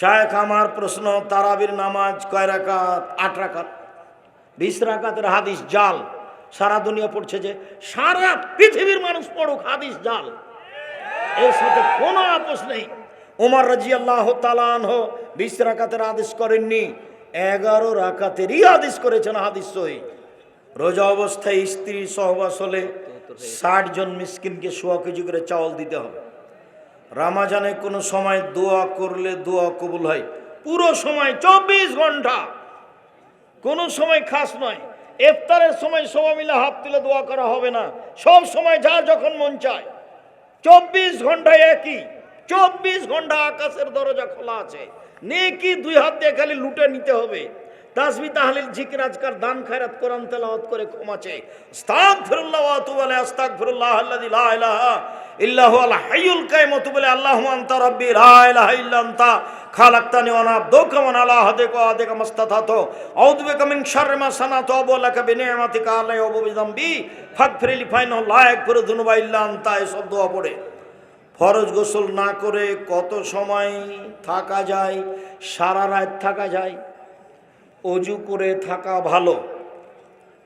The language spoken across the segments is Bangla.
শায়েখ আমার প্রশ্ন, তারাবির নামাজ কয় রাকাত? আট রাকাত। বিশ রাকাতের হাদিস জাল। সারা দুনিয়া পড়ছে যে সারা পৃথিবীর মানুষ পড়ুক হাদিস জাল। এর সাথে কোনো আপোষ নেই। ওমর রাজি আল্লাহ তালান বিশ রাকাতের আদেশ করেননি। এগারো রাকাতেরই আদেশ করেছেন হাদিস সহি। রোজা অবস্থায় স্ত্রী সহবাস হলে ষাট জন মিসকিনকে সোয়া কেজি করে চাউল দিতে হবে। রামাজানে কোনো সময় দোয়া করলে দোয়া কবুল হয়? পুরো সময়, চব্বিশ ঘণ্টা। কোনো সময় খাস নয়। ইফতারের সময় সবাই মিলে হাত তুলে দোয়া করা হবে না। সব সময় যা যখন মন চায়। চব্বিশ ঘন্টায় একই। চব্বিশ ঘণ্টা আকাশের দরজা খোলা আছে। নেকি দুই হাত দিয়ে খালি লুটে নিতে হবে। তাসবি তাহলিল জিকির আজকার দান খায়রাত কোরআন তেলাওয়াত করে ক্ষমাছে আস্তাগফিরুল্লাহ ওয়া আতুবু আলাইহি, আস্তাগফিরুল্লাহ আল্লাযী লা ইলাহা ইল্লাহু, আল হাইয়ুল কাইয়ুম ওয়া তুবু আল্লাহু আনতা রাব্বি, লা ইলাহা ইল্লা আনতা, খালাকতানি ওয়া আবদুকা ওয়া আলা আহদিকা ওয়া আদিকা মাস্তাতাতু। আউযু বিকা মিন শাররি মা সানাতু ওয়া লাকা বিনিআমাতিকা আলাইহি ওয়া বিযামবি। ফাগফিরলি ফাইনাহু, লা ইয়াগফিরু যুনুবা ইল্লা আনতা এসব দোয়া পড়ে। ফরজ গোসল না করে কত সময় থাকা যায়? সারা রাত থাকা যায়? অজু করে থাকা ভালো,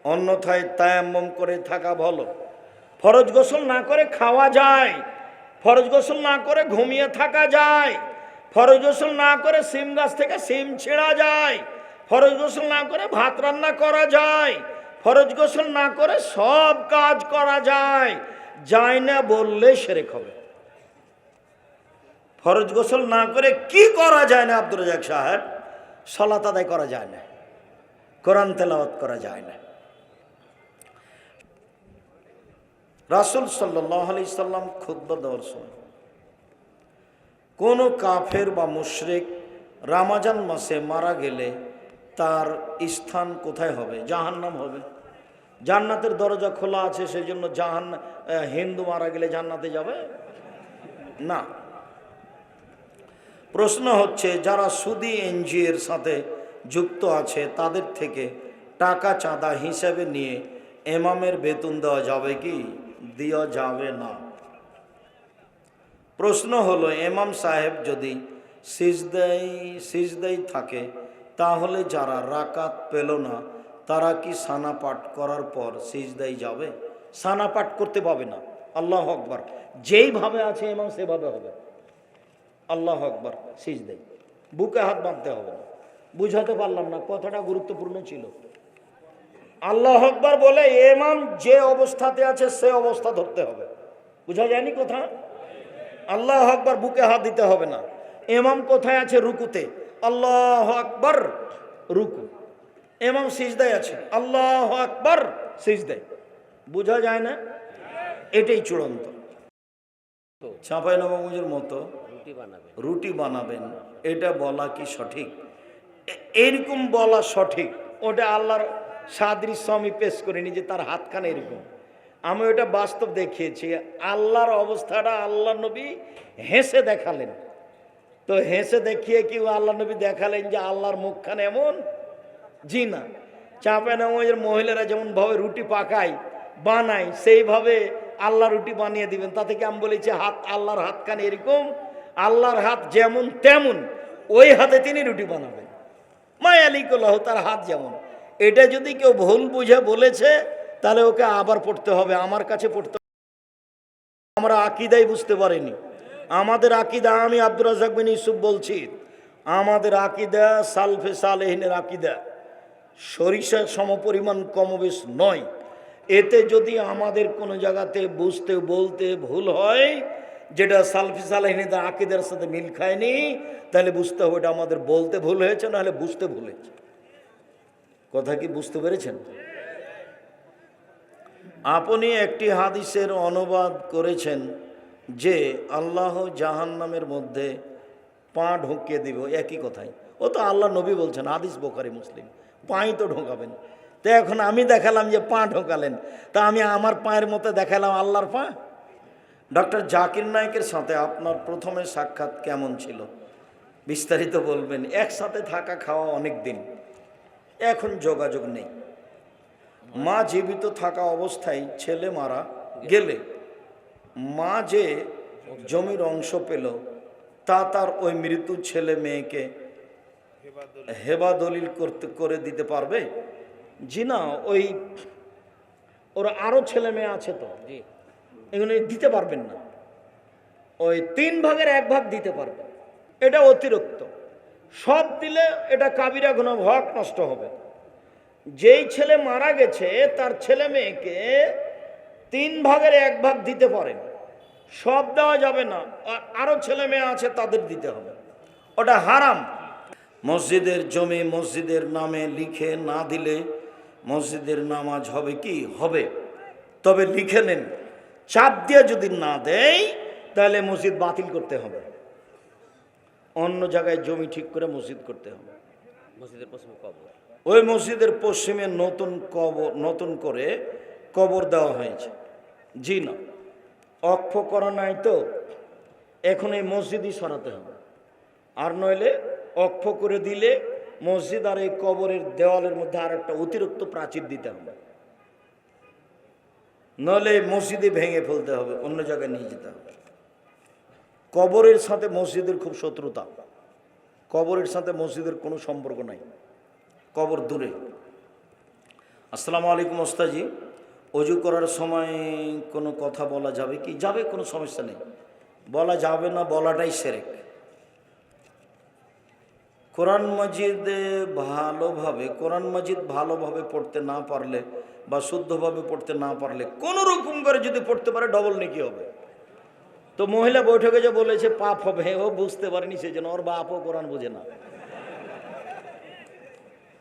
অন্যথায় তায়াম্মম করে থাকা ভালো। ফরজ গোসল না করে খাওয়া যায়, ফরজ গোসল না করে ঘুমিয়ে থাকা যায়, ফরজ গোসল না করে সিম গাছ থেকে সিম ছেঁড়া যায়, ফরজ গোসল না করে ভাত রান্না করা যায়, ফরজ গোসল না করে সব কাজ করা যায় যায় না বললে সেরেক হবে। ফরজ গোসল না করে কি করা যায় না আব্দুর রাজাক সাহেব? সলাত আদায় করা যায় না। কোরআন তেলাওয়াত করা যায় না। রাসুল সাল্লাহ সাল্লাম দেওয়ার সময় কোনো কাফের বা মুশরিক রামাজান মাসে মারা গেলে তার স্থান কোথায় হবে? জাহান্নাম হবে। জান্নাতের দরজা খোলা আছে, সেই জন্য জাহান হিন্দু মারা গেলে জান্নাতে যাবে? না। প্রশ্ন হচ্ছে, যারা সুদি এনজিওর সাথে যুক্ত আছে, তাদের থেকে টাকা চাঁদা হিসেবে নিয়ে এমামের বেতন দেওয়া যাবে কি? দেওয়া যাবে না। প্রশ্ন হলো, এমাম সাহেব যদি সিজদাই সিজদাই থাকে, তাহলে যারা রাকাত পেল না, তারা কি সানা পাঠ করার পর সিজদাই যাবে? সানা পাঠ করতে পাবে না। আল্লাহ আকবার। যেইভাবে আছে এমাম, সেভাবে হবে। আল্লাহ আকবার, সিজদাই। বুকে হাত বাঁধতে হবে না। বুঝাতে পারলাম না, কথাটা গুরুত্বপূর্ণ ছিল। আল্লাহ আকবার বলে এমাম যে অবস্থাতে আছে, সে অবস্থা ধরতে হবে। বুঝা যায়নি কথা? আল্লাহ আকবার বুকে হাত দিতে হবে না। এমাম কোথায় আছে? রুকুতে। আল্লাহ আকবার, রুকু। এমাম সিজদায় আছে। আল্লাহ আকবার, সিজদায়। বোঝা যায় না? এটাই চূড়ান্ত। ছাপাই নবাবুজের মতো রুটি বানাবেন। এটা বলা কি সঠিক? এরকম বলা সঠিক। ওটা আল্লাহর সাদৃশ্য আমি পেশ করিনি যে তার হাতখানে এরকম। আমি ওটা বাস্তব দেখিয়েছি। আল্লাহর অবস্থাটা আল্লাহ নবী হেসে দেখালেন। তো হেসে দেখিয়ে কি আল্লাহ নবী দেখালেন যে আল্লাহর মুখখানে এমন? জি না। চাপে নামাজের মহিলারা যেমন ভাবে রুটি পাকায়, বানায়, সেইভাবে আল্লাহ রুটি বানিয়ে দিবেন। তাতে কি আমি বলেছি হাত আল্লাহর হাতখানে এরকম? আল্লাহর হাত যেমন তেমন, ওই হাতে তিনি রুটি বানাবেন। মায়ালি কল্লাহ তার হাত যেমন। এটা যদি কেউ ভুল বুঝে বলেছে, তাহলে ওকে আবার পড়তে হবে, আমার কাছে পড়তে আমরা আকিদাই বুঝতে পারিনি। আমাদের আকিদা, আমি আব্দুর রাজাক বিন ইউসুফ বলছি, আমাদের আকিদা সালফে সালেহিনের আকিদা। সরিষা সমপরিমাণ কমবেশ নয়। এতে যদি আমাদের কোনো জায়গাতে বুঝতে, বলতে ভুল হয় যেটা সালফি সালেহিনীদের আকিদের সাথে মিল খায়নি, তাহলে বুঝতে হবে এটা আমাদের বলতে ভুল হয়েছে, নাহলে বুঝতে ভুল হয়েছে। কথা কি বুঝতে পেরেছেন? আপনি একটি হাদিসের অনুবাদ করেছেন যে আল্লাহ জাহান্নামের মধ্যে পা ঢুকিয়ে দিব, একই কথাই। ও তো আল্লাহ নবী বলছেন, হাদিস বোখারি, মুসলিম। পাই তো ঢোকাবেন। তো এখন আমি দেখালাম যে পা ঢোকালেন। তা আমি আমার পায়ের মতো দেখালাম আল্লাহর পা? ডক্টর জাকির নায়কের সাথে আপনার প্রথমে সাক্ষাৎ কেমন ছিল? বিস্তারিত বলবেন, একসাথে থাকা খাওয়া অনেক দিন। এখন যোগাযোগ নেই। মা জীবিত থাকা অবস্থায় ছেলে মারা গেলে মা যে জমির অংশ পেল, তা তার ওই মৃত্যু ছেলে মেয়েকে হেবা দলিল করতে, করে দিতে পারবে? জি না ওই ওরা আরও ছেলে মেয়ে আছে তো? জি। এগুলো দিতে পারবেন না। ওই তিন ভাগের এক ভাগ দিতে পারবেন। এটা অতিরিক্ত। সব দিলে এটা কাবিরা গুণ হক নষ্ট হবে। যেই ছেলে মারা গেছে, তার ছেলে মেয়েকে তিন ভাগের এক ভাগ দিতে পারেন। সব দেওয়া যাবে না। আর আরও ছেলে মেয়ে আছে, তাদের দিতে হবে। ওটা হারাম। মসজিদের জমি মসজিদের নামে লিখে না দিলে মসজিদের নামাজ হবে কি? হবে। তবে লিখে নেন। চাপ দিয়ে যদি না দেয় তাহলে মসজিদ বাতিল করতে হবে। অন্য জায়গায় জমি ঠিক করে মসজিদ করতে হবে। মসজিদের পশ্চিমে কবর। ওই মসজিদের পশ্চিমে নতুন কবর নতুন করে কবর দেওয়া হয়েছে। জি না অক্ষ করা নাই তো এখন এই মসজিদই সরাতে হবে। আর নইলে অক্ষ করে দিলে মসজিদ আর এই কবরের দেওয়ালের মধ্যে আর একটা অতিরিক্ত প্রাচীর দিতে হবে। এই মসজিদে ভেঙে ফেলতে হবে, অন্য জায়গায় নিয়ে যেতে হবে। কবরের সাথে মসজিদের খুব শত্রুতা। কবরের সাথে মসজিদের কোনো সম্পর্ক নাই। কবর দূরে। আসসালামু আলাইকুম ওস্তাজি অজু করার সময় কোনো কথা বলা যাবে কি? যাবে, কোনো সমস্যা নেই। বলা যাবে না, বলাটাই সেরেক। কোরআন মাজিদ ভালোভাবে, কোরআন মাজিদ ভালোভাবে পড়তে না পারলে বা শুদ্ধভাবে পড়তে না পারলে, কোনো রকম করে যদি পড়তে পারে ডবল নাকি হবে। তো মহিলা বৈঠকে যে বলেছে, পাপ হবে ও বুঝতে পারেনি সেই জন্য ওর বাপও কোরআন বোঝে না।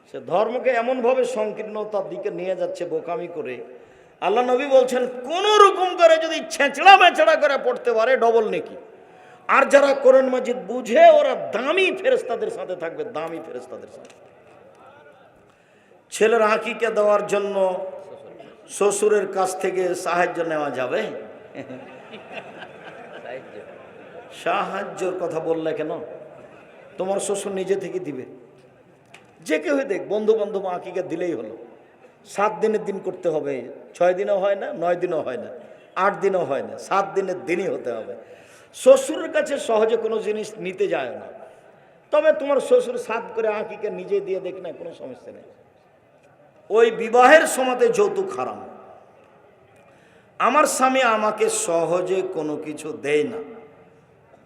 সে ধর্মকে এমনভাবে সংকীর্ণতার দিকে নিয়ে যাচ্ছে বোকামি করে। আল্লাহ নবী বলছেন, কোন রকম করে যদি ছেঁচড়া মেচড়া করে পড়তে পারে ডবল নেকি। আর যারা কোরআন মাজিদ বুঝে, ওরা দামি ফেরেস্তাদের সাথে থাকবে, দামি ফেরেস্তাদের সাথে। ছেলের হাকিকে দেওয়ার জন্য শ্বশুরের কাছ থেকে সাহায্য নেওয়া যাবে? সাহায্যর কথা বললে কেন? তোমার শ্বশুর নিজে থেকে দিবে। যে কেউ দেখ বন্ধু বান্ধব আঁকিকে দিলেই হলো। সাত দিনের দিন করতে হবে, ছয় দিনও হয় না, নয় দিনও হয় না, আট দিনও হয় না, সাত দিনের দিনই হতে হবে। শ্বশুরের কাছে সহজে কোনো জিনিস নিতে যায় না। তবে তোমার শ্বশুর সাত করে আঁকিকে নিজে দিয়ে দেখ না কোনো সমস্যা নেই। ওই বিবাহের সময়তে যৌতুক হারাম। আমার স্বামী আমাকে সহজে কোনো কিছু দেয় না।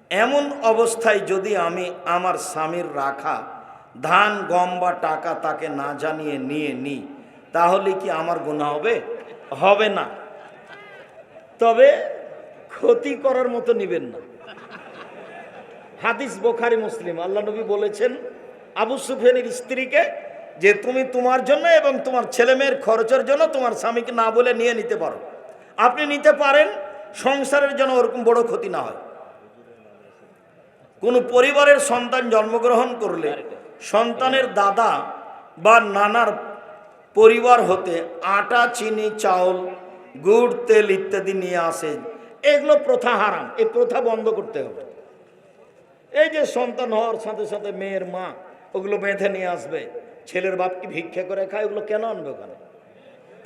এমন অবস্থায় যদি আমি আমার স্বামীর রাখা, ধান, গম বা টাকা তাকে না জানিয়ে নিয়ে নিই, তাহলে কি আমার গুণা হবে? হবে না। তবে ক্ষতি করার মতো নিবেন না। হাদিস বোখারি মুসলিম। আল্লাহ নবী বলেছেন, আবু সুফিয়ানের স্ত্রীকে যে তুমি তোমার জন্য এবং তোমার ছেলে মেয়ের খরচের জন্য তোমার স্বামীকে না বলে নিয়ে নিতে পারো। আপনি নিতে পারেন, সংসারের জন্য ওরকম বড় ক্ষতি না হয়। কোনো পরিবারের সন্তান জন্মগ্রহণ করলে সন্তানের দাদা বা নানার পরিবার হতে আটা, চিনি, চাউল, গুড়, তেল ইত্যাদি নিয়ে আসে। এগুলো প্রথা হারাম। এই প্রথা বন্ধ করতে হবে। এই যে সন্তান হওয়ার সাথে সাথে মেয়ের মা, ওগুলো বেঁধে নিয়ে আসবে। ছেলের বাপকে ভিক্ষা করে খায়, ওগুলো কেন আনবে ওখানে?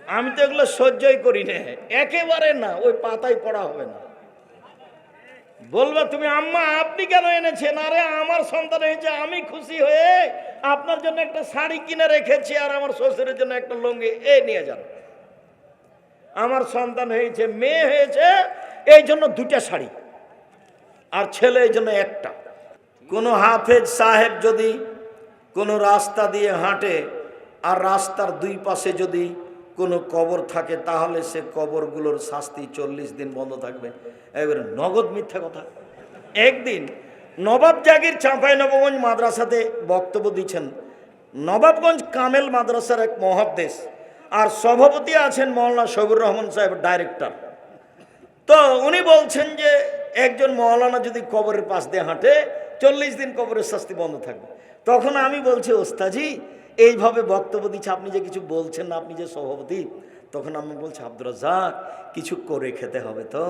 আমি তো এগুলো সহ্যই করি না। একেবারে না, ওই পাতায় পড়া হবে না। বলবে, তুমি আম্মা, আপনি কেন এনেছেন? আরে, আমার সন্তান হয়েছে, আমি খুশি হয়ে আপনার জন্য একটা শাড়ি কিনে রেখেছি, আর আমার শ্বশুরের জন্য একটা লুঙ্গি। এ নিয়ে যান। আমার সন্তান হয়েছে, মেয়ে হয়েছে এই জন্য দুটা শাড়ি, আর ছেলে এই জন্য একটা। কোনো হাফেজ সাহেব যদি কোনো রাস্তা দিয়ে হাঁটে, আর রাস্তার দুই পাশে যদি কোনো কবর থাকে, তাহলে সে কবরগুলোর শাস্তি চল্লিশ দিন বন্ধ থাকবে। এবারে নগদ মিথ্যা কথা। একদিন নবাব জাগির চাঁপাই নবগঞ্জ মাদ্রাসাতে বক্তব্য দিচ্ছেন, নবাবগঞ্জ কামেল মাদ্রাসার এক মহাদেশ, আর সভাপতি আছেন মৌলানা সবুর রহমান সাহেব, ডাইরেক্টর। তো উনি বলছেন যে একজন মৌলানা যদি কবরের পাশ দিয়ে হাঁটে, চল্লিশ দিন কবরের শাস্তি বন্ধ থাকবে। তখন আমি বলছি ওস্তাজি এইভাবে বক্তব্য দিচ্ছে, আপনি যে কিছু বলছেন না, আপনি যে সভাপতি, তখন আমি বলছি, আব্দুর রাজাক কিছু করে খেতে হবে তো?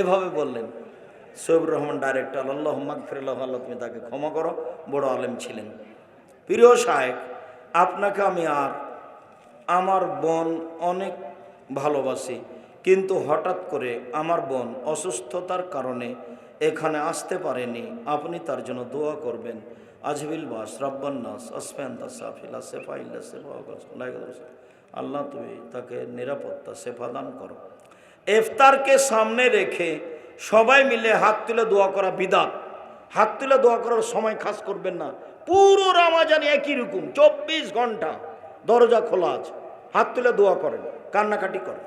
এভাবে বললেন। সৈবুর রহমান ডাইরেক্টর আল্লাহ মাগফিরাল্লাহ আল্লাহ, তুমি তাকে ক্ষমা করো, বড় আলেম ছিলেন। প্রিয় সাহেব আপনাকে আমি আর আমার বোন অনেক ভালোবাসি। কিন্তু হঠাৎ করে আমার বোন অসুস্থতার কারণে এখানে আসতে পারেনি। আপনি তার জন্য দোয়া করবেন। আজবিল বাস রব্বান্নাস আসফেন্দা সাফিলা সেফাইল্লা সেফা আল্লাহ তুমি তাকে নিরাপত্তা, সেফা দান করো। ইফতারকে সামনে রেখে সবাই মিলে হাত তুলে দোয়া করা বিদাত। হাত তুলে দোয়া করার সময় খাস করবেন না। পুরো রামাজানি একই রকম, চব্বিশ ঘণ্টা দরজা খোলা আছে। হাত তুলে দোয়া করেন, কান্নাকাটি করেন।